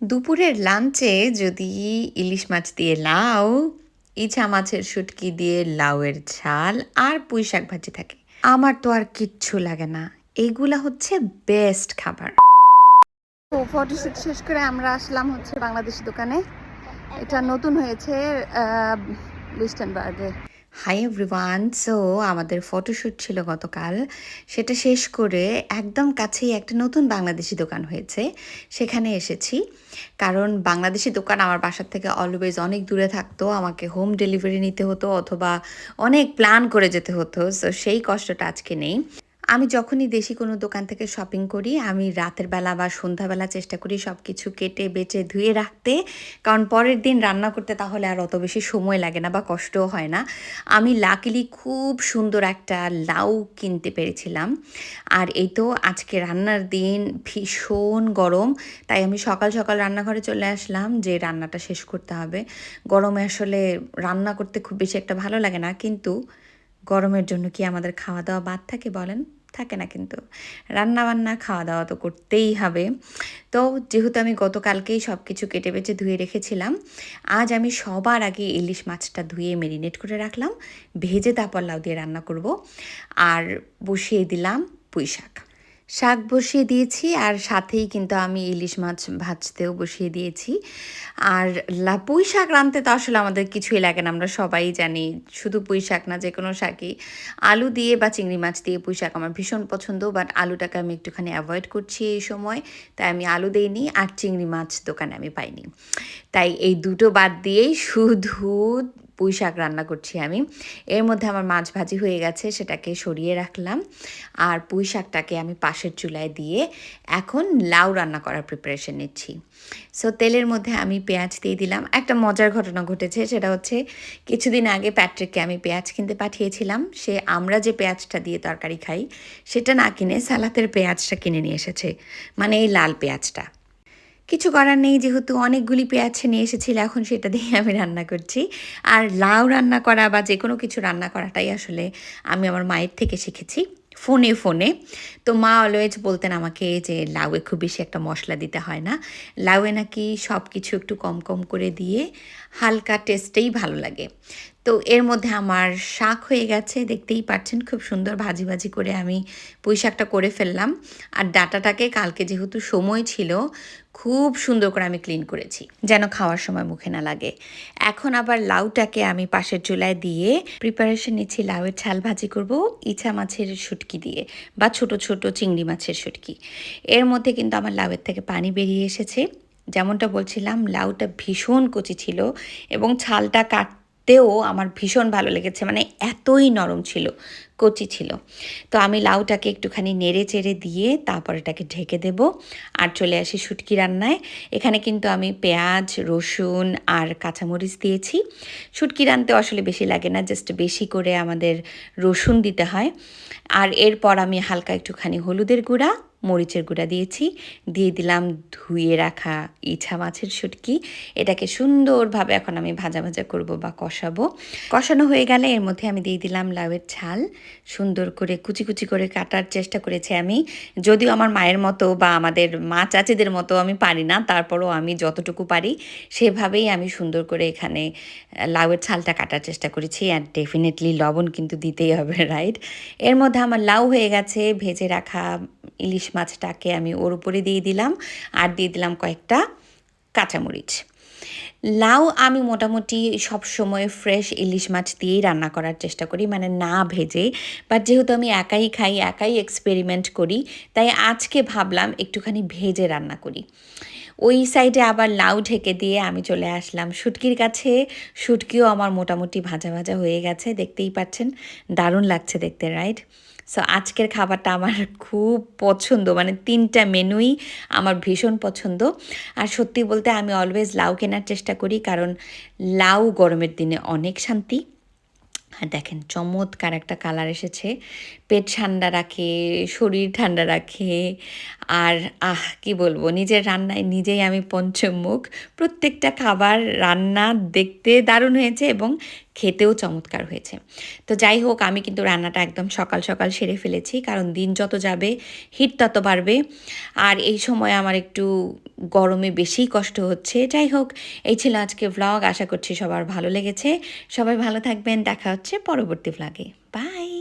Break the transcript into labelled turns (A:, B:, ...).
A: দুপুরের লাঞ্চে যদি ইলিশ মাছ দিয়ে লাউ, ইছা মাছের শুটকি দিয়ে লাউয়ের ঝাল আর পুঁই শাক ভাজি থাকে। আমার তো আর কিচ্ছু লাগে না। এইগুলা হচ্ছে বেস্ট খাবার। ফটোশুট শেষ করে আমরা আসলাম হচ্ছে বাংলাদেশি দোকানে। এটা নতুন হয়েছে লিস্টেনবার্গে। হাই এভরিওয়ান সো আমাদের ফটোশ্যুট ছিল গতকাল। সেটা শেষ করে একদম কাছেই একটা নতুন বাংলাদেশি দোকান হয়েছে। সেখানে এসেছি। কারণ বাংলাদেশি দোকান আমার বাসার থেকে অলওয়েজ অনেক দূরে থাকতো। আমাকে হোম ডেলিভারি নিতে হতো অথবা অনেক প্ল্যান করে যেতে হতো। সো সেই কষ্টটা আজকে নেই। আমি যখনই দেশি কোনো দোকান থেকে শপিং করি, আমি রাতের বেলা বা সন্ধ্যাবেলা চেষ্টা করি সব কিছু কেটে, বেচে, ধুয়ে রাখতে। কারণ পরের দিন রান্না করতে তাহলে আর অত বেশি সময় লাগে না বা কষ্টও হয় না। আমি লাকিলি খুব সুন্দর একটা লাউ কিনতে পেরেছিলাম। আর এই তো আজকে রান্নার দিন ভীষণ গরম। তাই আমি সকাল সকাল রান্নাঘরে চলে আসলাম যে রান্নাটা শেষ করতে হবে। গরমে আসলে রান্না করতে খুব বেশি একটা ভালো লাগে না। কিন্তু গরমের জন্য কি আমাদের খাওয়া দাওয়া বাদ থাকে বলেন? থাকে না কিন্তু। রান্না বান্না খাওয়া দাওয়া তো করতেই হবে। তো যেহেতু আমি গতকালকেই সব কিছু কেটে বেছে ধুয়ে রেখেছিলাম, আজ আমি সবার আগে ইলিশ মাছটা ধুয়ে মেরিনেট করে রাখলাম, ভেজে তারপর লাউ দিয়ে রান্না করব। আর বসিয়ে দিলাম পুঁই শাক শাক বসিয়ে দিয়েছি আর সাথেই কিন্তু আমি ইলিশ মাছ ভাজতেও বসিয়ে দিয়েছি। আর পুঁই শাক রাঁধতে তো আসলে আমাদের কিছুই লাগে না, আমরা সবাই জানি। শুধু পুঁই শাক না, যে কোনো শাকই। আলু দিয়ে বা চিংড়ি মাছ দিয়ে পুঁই শাক আমার ভীষণ পছন্দ বাট আলুটাকে আমি একটুখানি অ্যাভয়েড করছি এই সময়। তাই আমি আলু দিইনি আর চিংড়ি মাছ দোকানে আমি পাইনি। তাই এই দুটো বাদ দিয়েই শুধু পুঁই শাক রান্না করছি আমি। এর মধ্যে আমার মাছ ভাজি হয়ে গেছে, সেটাকে সরিয়ে রাখলাম। আর পুঁই শাকটাকে আমি পাশের চুলায় দিয়ে এখন লাউ রান্না করার প্রিপারেশন নিচ্ছি। সো তেলের মধ্যে আমি পেঁয়াজ দিয়ে দিলাম। একটা মজার ঘটনা ঘটেছে, সেটা হচ্ছে কিছুদিন আগে প্যাট্রিককে আমি পেঁয়াজ কিনতে পাঠিয়েছিলাম। সে আমরা যে পেঁয়াজটা দিয়ে তরকারি খাই, সেটা না কিনে সালাতের পেঁয়াজটা কিনে নিয়ে এসেছে। মানে এই লাল পেঁয়াজটা। কিছু করার নেই, যেহেতু অনেকগুলি পেঁয়াজ নিয়ে এসেছিল, এখন সেটা দিয়ে আমি রান্না করছি। আর লাউ রান্না করা বা যে কোনো কিছু রান্না করাটাই আসলে আমি আমার মায়ের থেকে শিখেছি, ফোনে ফোনে। তো মা অলওয়েজ বলতেন আমাকে যে লাউয়ে খুব বেশি একটা মশলা দিতে হয় না। লাউয়ে নাকি সব কিছু একটু কম কম করে দিয়ে হালকা টেস্টেই ভালো লাগে। তো এর মধ্যে আমার শাক হয়ে গেছে, দেখতেই পাচ্ছেন খুব সুন্দর ভাজি ভাজি করে আমি পুঁই শাকটা করে ফেললাম। আর ডাটাটাকে কালকে যেহেতু সময় ছিল, খুব সুন্দর করে আমি ক্লিন করেছি, যেন খাওয়ার সময় মুখে না লাগে। এখন আবার লাউটাকে আমি পাশের চুলায় দিয়ে প্রিপারেশন নিচ্ছি, লাউয়ের ছাল ভাজি করব ইছা মাছের শুটকি দিয়ে বা ছোট ছোট চিংড়ি মাছের শুটকি। এর মধ্যে কিন্তু আমার লাউয়ের থেকে পানি বেরিয়ে এসেছে। যেমনটা বলছিলাম, লাউটা ভীষণ কচি ছিল এবং ছালটা কাট তেও আমার ভীষণ ভালো লেগেছে মানে এতই নরম ছিল, কচি ছিল। তো আমি লাউটাকে একটুখানি নেড়ে চেড়ে দিয়ে তারপর এটাকে ঢেকে দেব আর চলে আসি শুটকি রান্নায়। এখানে কিন্তু আমি পেঁয়াজ, রসুন আর কাঁচামরিচ দিয়েছি। শুটকি রানতে আসলে বেশি লাগে না জাস্ট বেশি করে আমাদের রসুন দিতে হয়। আর এরপর আমি হালকা একটুখানি হলুদের গুঁড়া মরিচের গুঁড়া দিয়েছি। দিয়ে দিলাম ধুয়ে রাখা ইছা মাছের শুটকি। এটাকে সুন্দরভাবে এখন আমি ভাজা ভাজা করব বা কষাবো। কষানো হয়ে গেলে এর মধ্যে আমি দিয়ে দিলাম লাউয়ের ছাল সুন্দর করে কুচি কুচি করে কাটার চেষ্টা করেছি আমি। যদিও আমার মায়ের মতো বা আমাদের মা চাচিদের মতো আমি পারি না, তারপরও আমি যতটুকু পারি সেভাবেই আমি সুন্দর করে এখানে লাউয়ের ছালটা কাটার চেষ্টা করেছি। আর ডেফিনেটলি লবণ কিন্তু দিতেই হবে রাইট এর মধ্যে আমার লাউ হয়ে গেছে, ভেজে রাখা ইলিশ মাছটাকে আমি ওর উপরে দিয়ে দিলাম আর দিয়ে দিলাম কয়েকটা কাঁচামরিচ। লাউ আমি মোটামুটি সব সময় ফ্রেশ ইলিশ মাছ দিয়েই রান্না করার চেষ্টা করি মানে না ভেজে। বাট যেহেতু আমি একাই খাই, একাই এক্সপেরিমেন্ট করি, তাই আজকে ভাবলাম একটুখানি ভেজে রান্না করি। ওই সাইডে আবার লাউ ঢেকে দিয়ে আমি চলে আসলাম। শুটকির কাছে, শুটকিও আমার মোটামুটি ভাজা ভাজা হয়ে গেছে, দেখতেই পাচ্ছেন। দারুণ লাগছে দেখতে রাইট সো আজকের খাবারটা আমার খুব পছন্দ মানে তিনটা মেনুই আমার ভীষণ পছন্দ। আর সত্যি বলতে আমি অলওয়েজ লাউ কেনার চেষ্টা করি, কারণ লাউ গরমের দিনে অনেক শান্তি। আর দেখেন, চমৎকার একটা কালার এসেছে। পেট ঠান্ডা রাখে, শরীর ঠান্ডা রাখে, আর আহ, কি বলব, নিজের রান্নায় নিজেই আমি পঞ্চমুখ। প্রত্যেকটা খাবার রান্না দেখতে দারুণ হয়েছে এবং খেতেও চমৎকার হয়েছে। তো যাই হোক, আমি কিন্তু রান্নাটা একদম সকাল সকাল সেরে ফেলেছি, কারণ দিন যত যাবে, হিট তত বাড়বে। আর এই সময় আমার একটু গরমে বেশি কষ্ট হচ্ছে। যাই হোক, এই ছিল আজকে ব্লগ আশা করছি সবার ভালো লেগেছে। সবাই ভালো থাকবেন, দেখা হচ্ছে পরবর্তী ব্লগে বাই